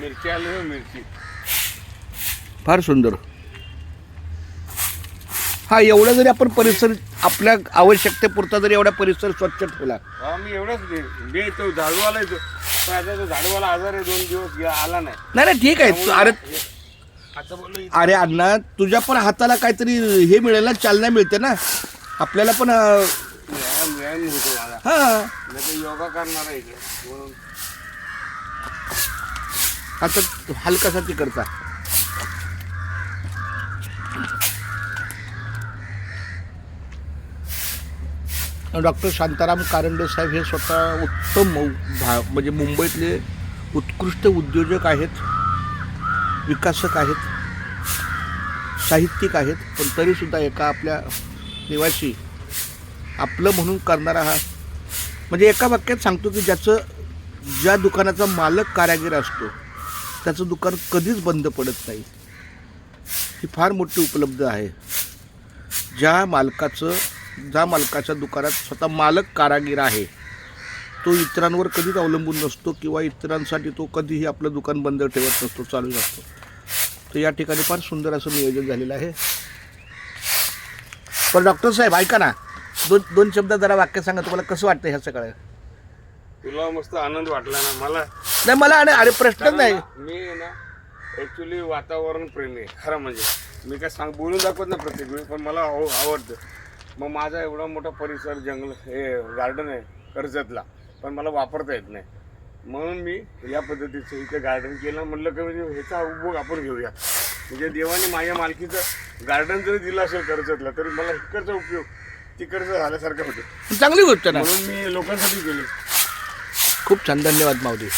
मिरची आली मिरची. फार सुंदर. हा एवढा जरी आपण परिसर आपल्या आवश्यकतेपुरता जरी एवढा परिसर स्वच्छ ठेवला. हा मी एवढंच दे- दे तो झाडूवाला येतो पण आता तो झाडूवाला आजार आहे दोन दिवस गे- आला नाही. नाही नाही ठीक आहे. तू- अरे आता बोललो अरे अण्णा तुझ्या पण हाताला काहीतरी हे मिळेल ना चालना मिळते ना. आपल्याला पण अं, व्यायाम व्यायाम होतो मला. हा. नाही तर योगा करणार आहे इथे. म्हणून आता हलकासा तिकडचा डॉक्टर शांताराम कारंडे साहेब हे स्वतः उत्तम भा- म्हणजे मुंबईतले उत्कृष्ट उद्योजक आहेत विकासक आहेत साहित्यिक आहेत पण तरीसुद्धा एका आपल्या निवासी आपलं म्हणून करणारा हा म्हणजे एका वाक्यात सांगतो की ज्याचं ज्या दुकानाचा मालक कारागीर असतो. त्याचं दुकान कधीच बंद पडत नाही. ही फार मोठी उपलब्ध आहे. ज्या मालकाचं ज्या मालकाच्या दुकानात स्वतः मालक कारागीर आहे तो इतरांवर कधीच अवलंबून नसतो किंवा इतरांसाठी तो कधीही आपलं दुकान बंद ठेवत नसतो चालू असतो तर या ठिकाणी फार सुंदर असं नियोजन झालेलं आहे. पण डॉक्टर साहेब ऐका ना दोन दोन शब्द जरा वाक्य सांगा तुम्हाला कसं वाटतं ह्या सगळं? तुला मस्त आनंद वाटला ना मला नाही मला आणि अरे प्रश्नच नाही. मी आहे ना ॲक्च्युली वातावरण प्रेमी आहे खरं म्हणजे. मी काय सांग बोलून दाखवत नाही प्रत्येक वेळी पण मला आव आवडतं. मग माझा एवढा मोठा परिसर जंगल हे गार्डन आहे कर्जतला. पण मला वापरता येत नाही. म्हणून मी या पद्धतीचं इथे गार्डन केलं. म्हटलं की म्हणजे ह्याचा उपभोग आपण घेऊया. म्हणजे देवाने माझ्या मालकीचं गार्डन जरी दिलं असेल कर्जतला तरी मला इकडचा उपयोग तिकडचा झाल्यासारखं होतं. चांगली गोष्ट ना. म्हणून मी लोकांसाठी केली. खूप छान. धन्यवाद माऊली.